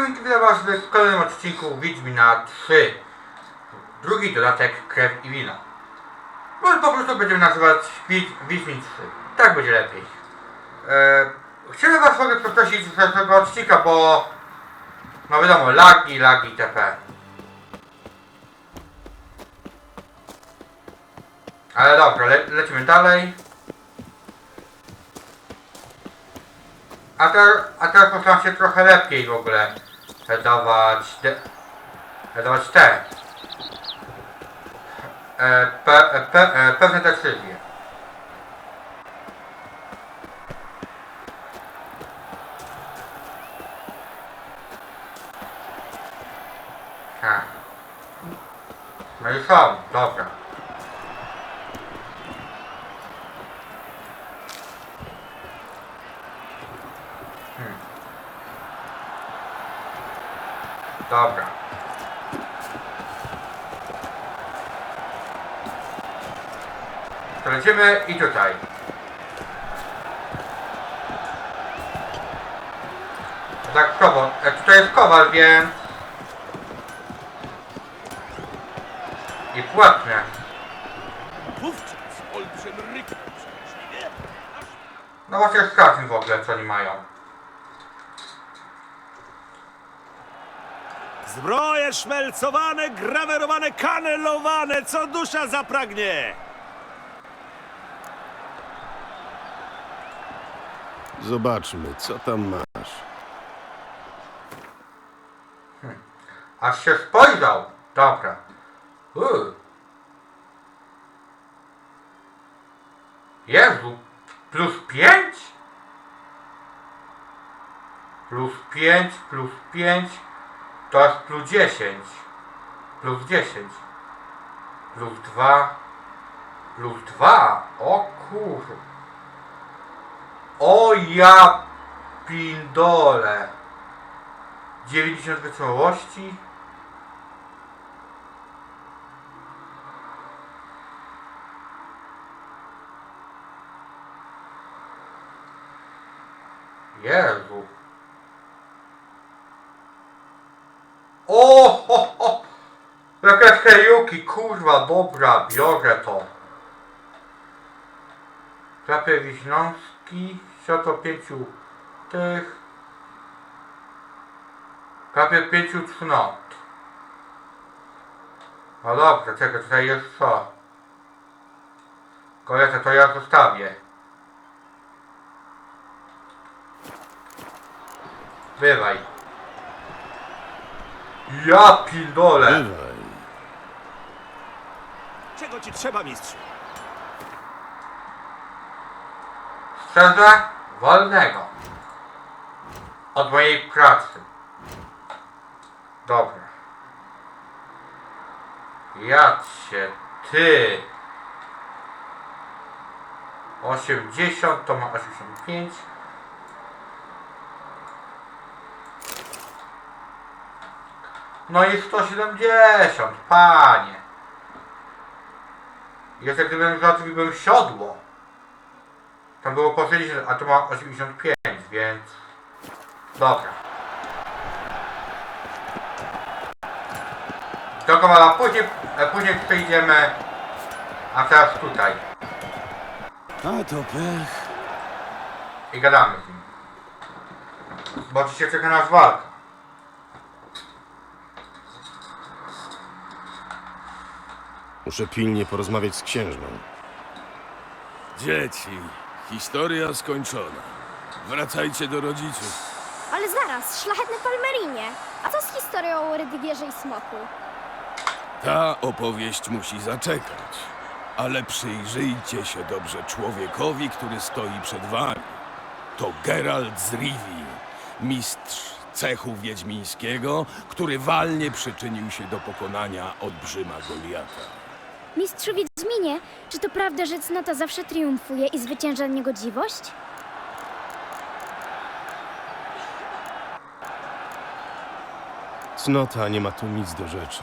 Siemanko, witam was w kolejnym odcinku Wiedźmina 3. Drugi dodatek Krew i Wina. Może po prostu będziemy nazywać Wiedź- Wiedźmin 3. Tak będzie lepiej. E, chciałem was sobie poprosić z tego odcinka, bo no wiadomo, lagi, lagi itp. Ale dobra, le lecimy dalej. A, te, a teraz postaram się trochę lepiej w ogóle dawać, de, dawać te e, pe, e, pe, e, pewne decyzje. Ha. No i są, dobra. Dobra. To lecimy i tutaj. Tak, kowal. E, tutaj jest kowal, więc... I płatne. No właśnie sprawdźmy w ogóle, co oni mają. Zbroje szmelcowane, grawerowane, kanelowane, co dusza zapragnie! Zobaczmy, co tam masz. Aż się spojrzał. Dobra. Uuu. Jezu. Plus 5? Plus 5, plus 5. To jest plus 10. Plus 10. Plus 2. Plus 2. O kur... O ja pindole. 90 wytrzymałości. Jezu. O, ho, ho. Jakaś hejuki, kurwa, dobra, biorę to. Klapie wiśniowski, światło pięciu tych. Klapie pięciu cnot. No dobra, czekaj, tutaj jest co? Kolega, to ja zostawię. Bywaj. Ja pindole. Bywaj. Czego ci trzeba, mistrzu? Szczerze, wolnego. Od mojej pracy. Dobra. Ja cię, ty. 80, to ma 85. No i 170, panie. Jeszcze gdybym załatwiłbym siodło. Tam było po 60, a tu ma 85, więc... Dobra. Do Kowala później, e, później przejdziemy, a teraz tutaj. A to pech. I gadamy z nim. Bo dzisiaj czeka nas walka. Muszę pilnie porozmawiać z księżną. Dzieci, historia skończona. Wracajcie do rodziców. Ale zaraz, szlachetny Palmerinie. A co z historią o Rydwierze i Smoku? Ta opowieść musi zaczekać. Ale przyjrzyjcie się dobrze człowiekowi, który stoi przed wami. To Geralt z Rivii, mistrz cechu wiedźmińskiego, który walnie przyczynił się do pokonania olbrzyma Goliata. Mistrzu Wiedźminie, czy to prawda, że cnota zawsze triumfuje i zwycięża niegodziwość? Cnota nie ma tu nic do rzeczy.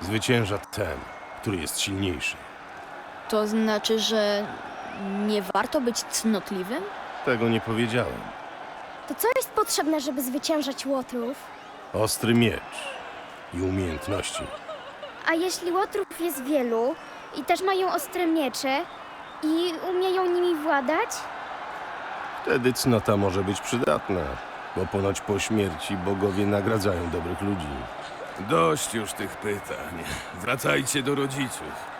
Zwycięża ten, który jest silniejszy. To znaczy, że nie warto być cnotliwym? Tego nie powiedziałem. To co jest potrzebne, żeby zwyciężać łotrów? Ostry miecz i umiejętności. A jeśli łotrów jest wielu i też mają ostre miecze i umieją nimi władać? Wtedy cnota może być przydatna, bo ponoć po śmierci bogowie nagradzają dobrych ludzi. Dość już tych pytań. Wracajcie do rodziców.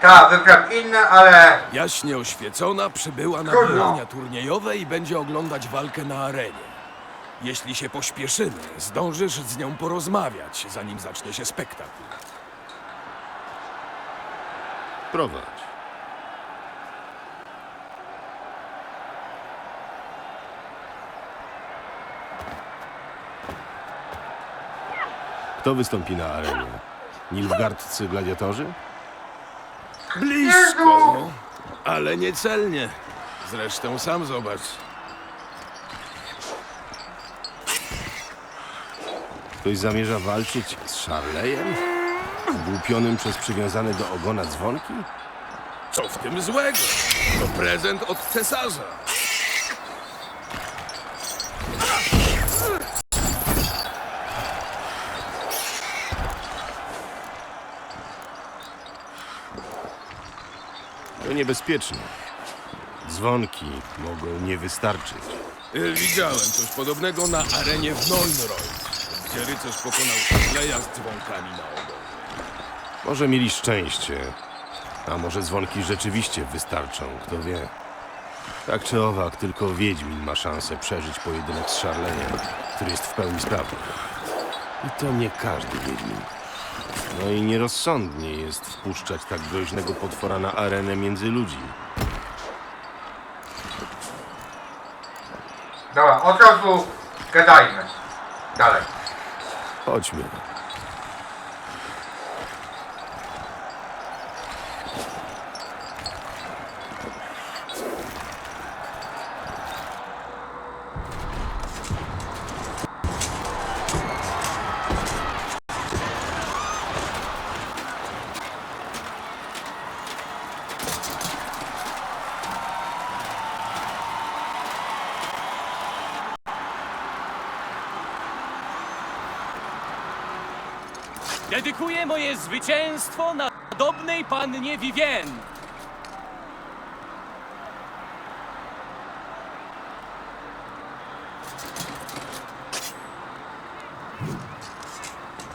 Tak, wybrałem inne, ale Jaśnie oświecona przybyła na biegania turniejowe i będzie oglądać walkę na arenie. Jeśli się pośpieszymy, zdążysz z nią porozmawiać, zanim zacznie się spektakl. Prowadź. Kto wystąpi na arenie? Nilfgaardcy gladiatorzy? Blisko, ale niecelnie. Zresztą sam zobacz. Ktoś zamierza walczyć z Szarlejem? Głupionym przez przywiązane do ogona dzwonki? Co w tym złego? To prezent od cesarza. To niebezpieczne. Dzwonki mogą nie wystarczyć. Widziałem coś podobnego na arenie w Neunroyd, gdzie rycerz pokonał Szarleja z dzwonkami na ogonie. Może mieli szczęście, a może dzwonki rzeczywiście wystarczą, kto wie. Tak czy owak, tylko Wiedźmin ma szansę przeżyć pojedynek z Szarlejem, który jest w pełni sprawny. I to nie każdy Wiedźmin. No i nierozsądnie jest wpuszczać tak groźnego potwora na arenę między ludzi. dobra, od razu gadajmy. Dalej. Chodźmy. Dedykuję moje zwycięstwo nadobnej pannie Vivien.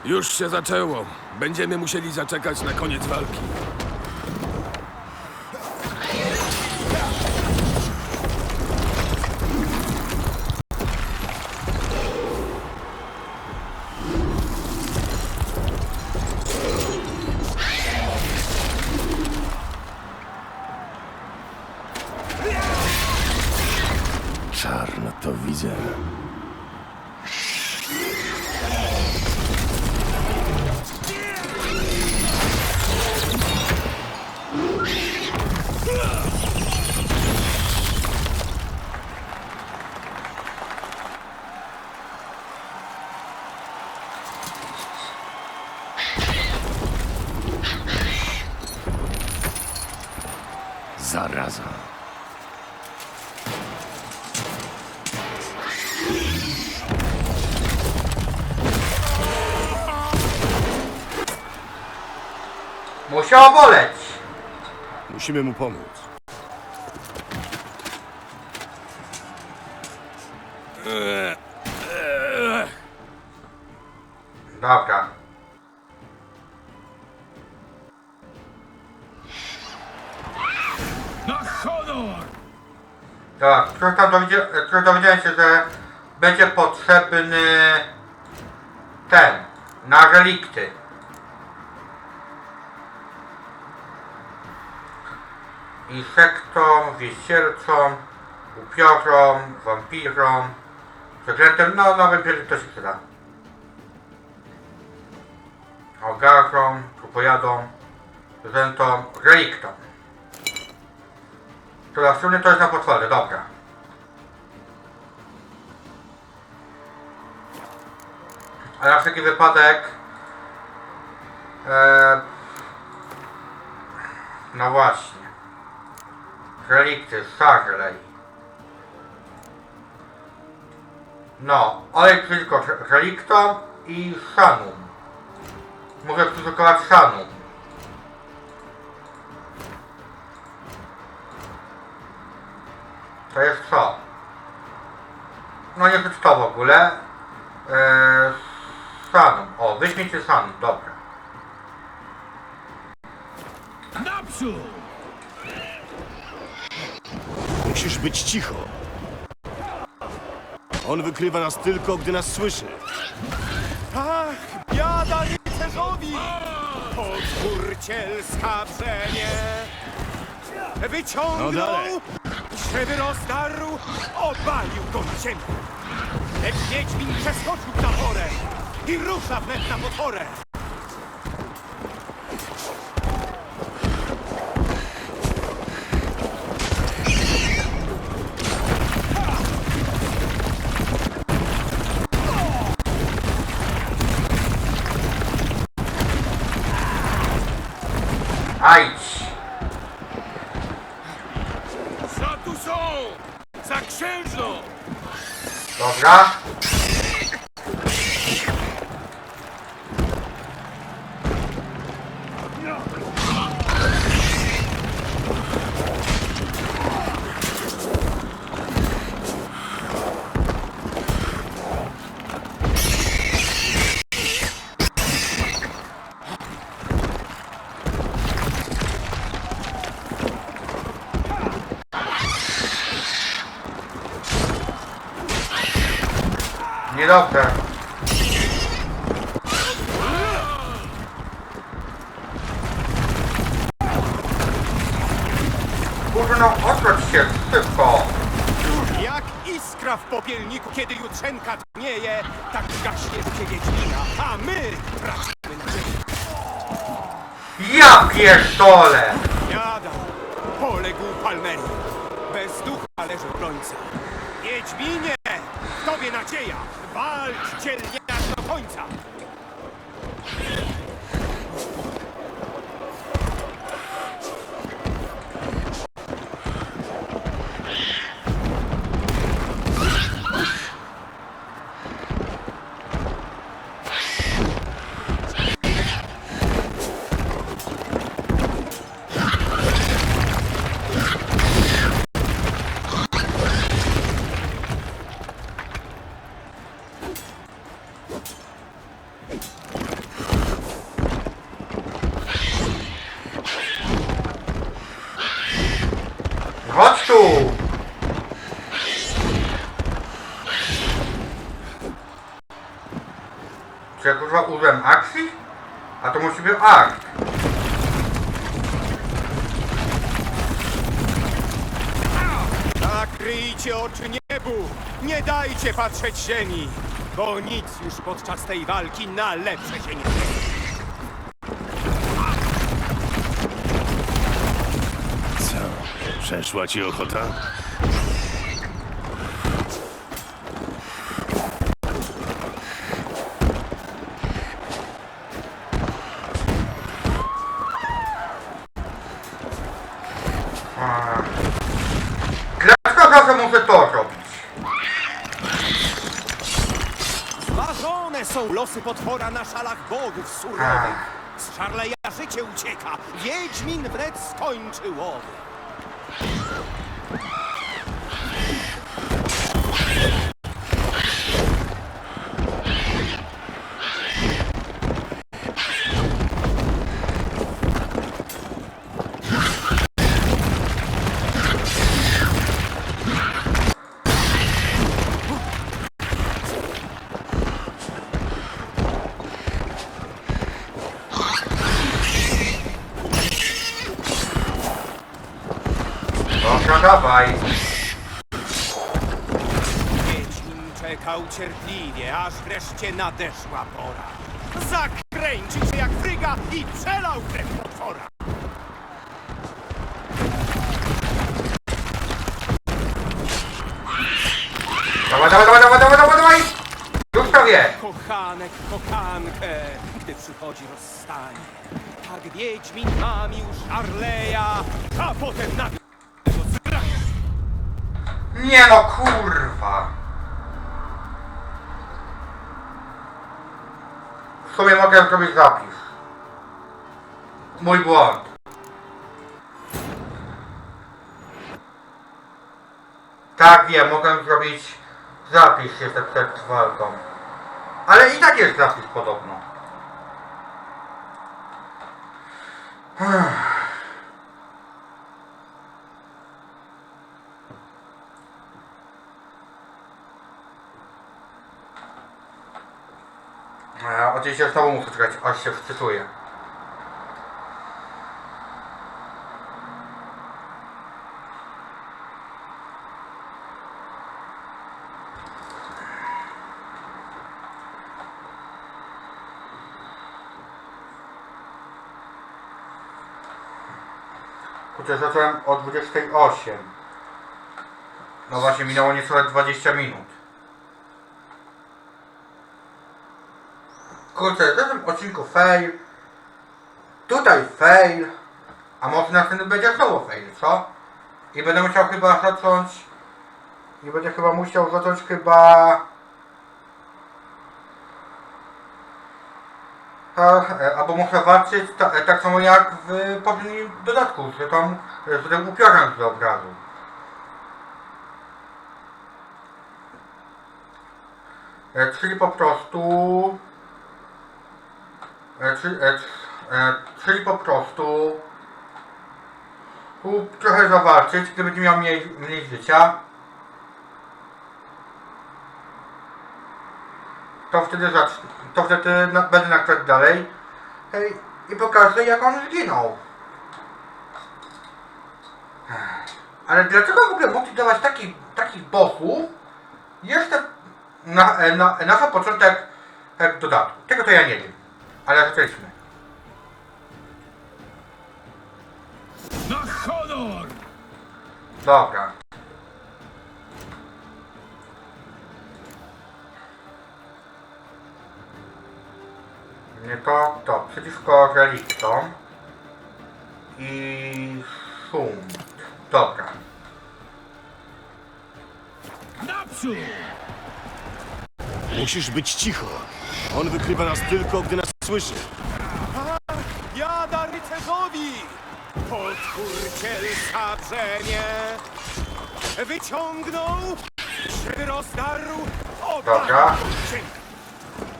Już się zaczęło. Będziemy musieli zaczekać na koniec walki. Musiało boleć. Musimy mu pomóc. Dobra. Na honor! Tak, coś tam dowiedzia- coś dowiedziałem się, że będzie potrzebny ten, na relikty. Insektom, wisielcom, upiorom, wampirom, przeklętym, no na wampirze to się przyda. Ogarom, trupojadom, zwierzętom, reliktom. To w to jest na potwory, dobra. A na wszelki wypadek... E, no właśnie. Relikty, Sarlej. No, olej przeciwko reliktom i Shanum. Muszę przygotować Shanum. To jest co? No nie wiem to w ogóle. Eee, Shanum. O, wyśmiecie Shanum, dobra. Naprzód! Musisz być cicho. On wykrywa nas tylko, gdy nas słyszy. Ach, biada rycerzowi! Podwórcielska brzemię! No Wyciągnął, dalej. krzewy rozdarł, obalił go na ziemię. Lecz Wiedźmin przeskoczył na porę i rusza wnet na potworę. Niedobrze. Kurno, no, odwróć się szybko. Jak iskra w popielniku, kiedy jutrzenka tnieje, tak gaśnie życie Wiedźmina, a my tracimy nadzieję. Ja pierdolę! Jada, poległ Palmeri. Bez ducha leży obrońca. Wiedźminie, w tobie nadzieja. Walcz dzielnie Czy ja kurwa użyłem akcji? A to musi być akt. Nakryjcie oczy niebu, nie dajcie patrzeć ziemi, bo nic już podczas tej walki na lepsze się nie dzieje. Co? Przeszła ci ochota? A. Dlaczego zawsze muszę to robić? Zważone są losy potwora na szalach bogów surowych. Z Szarleja życie ucieka, Wiedźmin wnet skończy łowy. Czekał cierpliwie, aż wreszcie nadeszła pora. Zakręcił się jak fryga i przelał krew potwora. Dawaj, dawaj, dawaj, dawaj, dawaj, dawaj, dawaj! Już prawie! Kochanek, kochankę, gdy przychodzi rozstanie. Tak Wiedźmin mamił Szarleja, a potem nabił go Nie no, kurwa. W sumie mogę zrobić zapis. Mój błąd. Tak wiem, mogę zrobić zapis jeszcze przed walką. Ale i tak jest zapis podobno. E, oczywiście znowu muszę czekać, aż się wczytuję. Chociaż zacząłem o 28. No właśnie, minęło niecałe 20 minut. Kurczę, w tym odcinku fail. Tutaj fail. A może następny będzie znowu fail, co? I będę musiał chyba zacząć... I będę chyba musiał zacząć chyba... E, albo muszę walczyć ta, e, tak samo jak w poprzednim dodatku, z, tą, z tym upiorem z obrazu. E, czyli po prostu... E, czyli, e, e, czyli po prostu... Tu trochę zawalczyć, gdy będzie miał mniej, mniej życia. To wtedy zacznę, to wtedy na, będę nakładać dalej. Ej, I pokażę jak on zginął. Ale dlaczego w ogóle mogli dawać takich, takich bossów jeszcze na, na, na sam początek dodatku? Tego to ja nie wiem. Ale zaczęliśmy. Na honor! Dobra. Nie to, to. Przeciwko reliktom. I szum. Dobra. Naprzód! Musisz być cicho. On wykrywa nas tylko, gdy słyszy. Jada rycerzowi! Potwór cielca brzemię wyciągnął, rozdarł Dobra.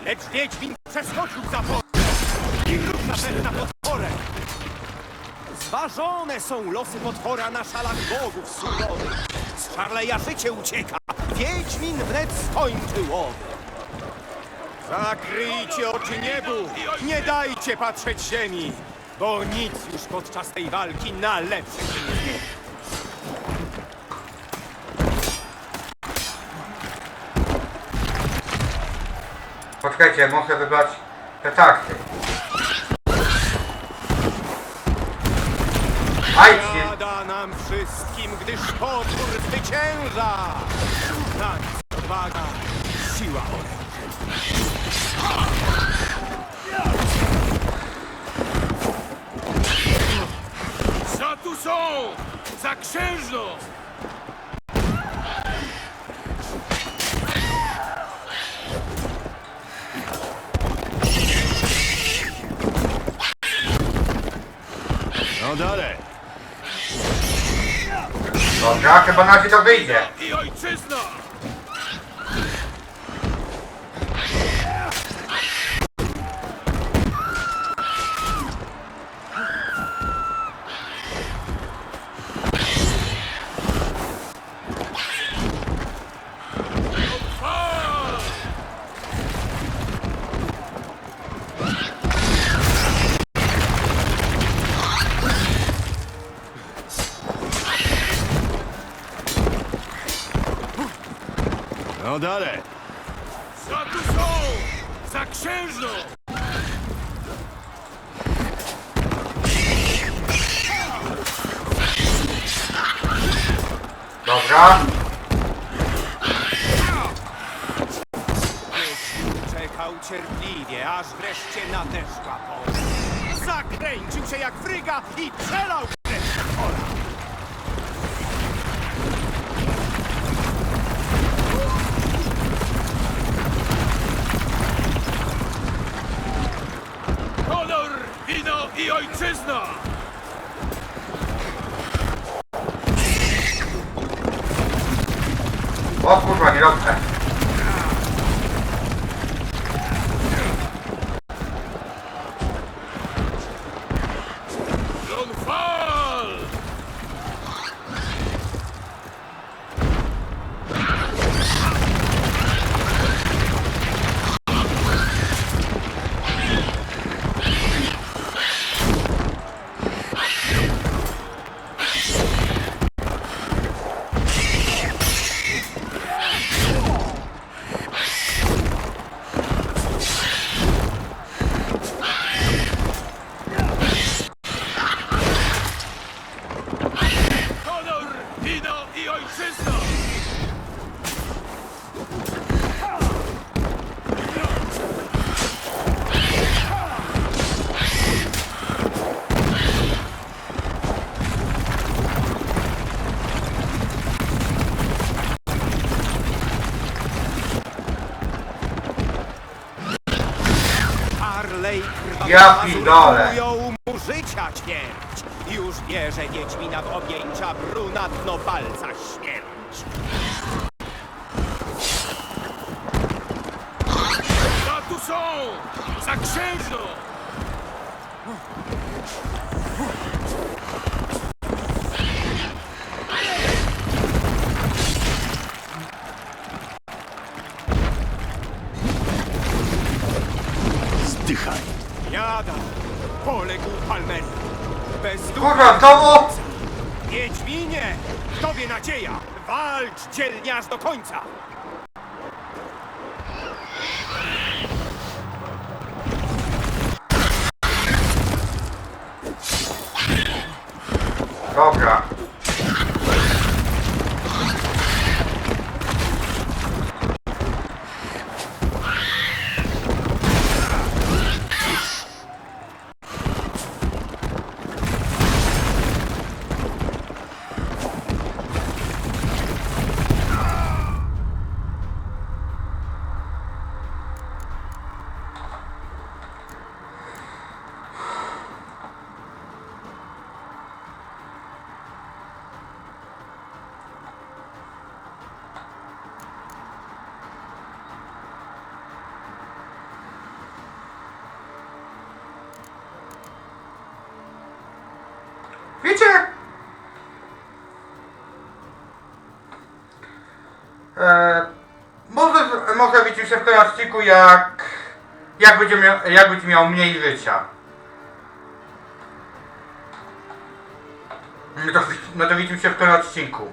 Lecz Wiedźmin przeskoczył zapor i ruch na potworem. Zważone są losy potwora na szalach bogów surowych. Z Charleya życie ucieka. Wiedźmin wnet skończy łowy. Zakryjcie oczy niebu, nie dajcie patrzeć ziemi, bo nic już podczas tej walki na lepsze nie zmieni. Poczekajcie, muszę wybrać petardy. Ajcie! Biada nam wszystkim, gdyż potwór zwycięża. Odwaga, siła oręży. Za tu są! Za księżną! No dalej. Dobra, chyba na to wyjdzie. I ojczyzna! No dalej. Za tu są! Za księżną! Dobra. Czekał cierpliwie, aż wreszcie nadeszła pora. Zakręcił się jak fryga i przelał Ja pindole. mówią mu życia ćwierć. Już bierze Wiedźmina w objęcia brunatno palca śmierć. Za tu są! Za księżną! Zdychaj. Jada, poległ Palmeri. Bez Kurwa, znowu? Wiedźminie, tobie nadzieja. Walcz dzielnie aż do końca. Może widzicie się w odcinku jak, jak, będzie miał, jak będzie miał mniej życia. No to, no to widzimy się w tym odcinku.